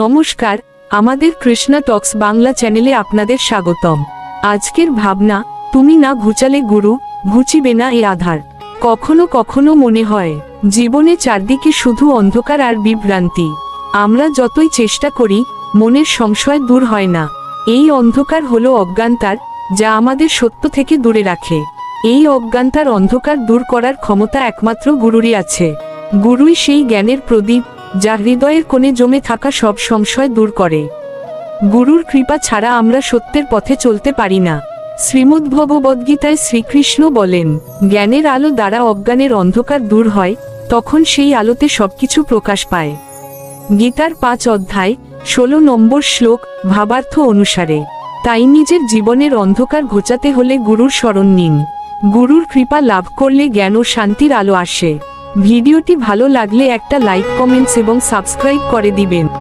নমস্কার, আমাদের কৃষ্ণা টক্স বাংলা চ্যানেলে আপনাদের স্বাগতম। আজকের ভাবনা, তুমি না ঘুচালে গুরু, ঘুচিবে না এ আধার। কখনো কখনো মনে হয়, জীবনে চারদিকে শুধু অন্ধকার আর বিভ্রান্তি। আমরা যতই চেষ্টা করি, মনের সংশয় দূর হয় না। এই অন্ধকার হলো অজ্ঞানতার, যা আমাদের সত্য থেকে দূরে রাখে। এই অজ্ঞানতার অন্ধকার দূর করার ক্ষমতা একমাত্র গুরুরই আছে। গুরুই সেই জ্ঞানের প্রদীপ যা হৃদয়ের কোণে জমে থাকা সব সংশয় দূর করে। গুরুর কৃপা ছাড়া আমরা সত্যের পথে চলতে পারি না। শ্রীমদ্ভগবদ্গীতায় শ্রীকৃষ্ণ বলেন, জ্ঞানের আলো দ্বারা অজ্ঞানের অন্ধকার দূর হয়, তখন সেই আলোতে সবকিছু প্রকাশ পায়। গীতার পাঁচ অধ্যায়, ষোলো নম্বর শ্লোক, ভাবার্থ অনুসারে, তাই নিজের জীবনের অন্ধকার ঘোচাতে হলে গুরুর শরণ নিন। গুরুর কৃপা লাভ করলে জ্ঞান ও শান্তির আলো আসে। ভিডিওটি ভালো লাগলে একটা লাইক কমেন্টস এবং সাবস্ক্রাইব করে দিবেন।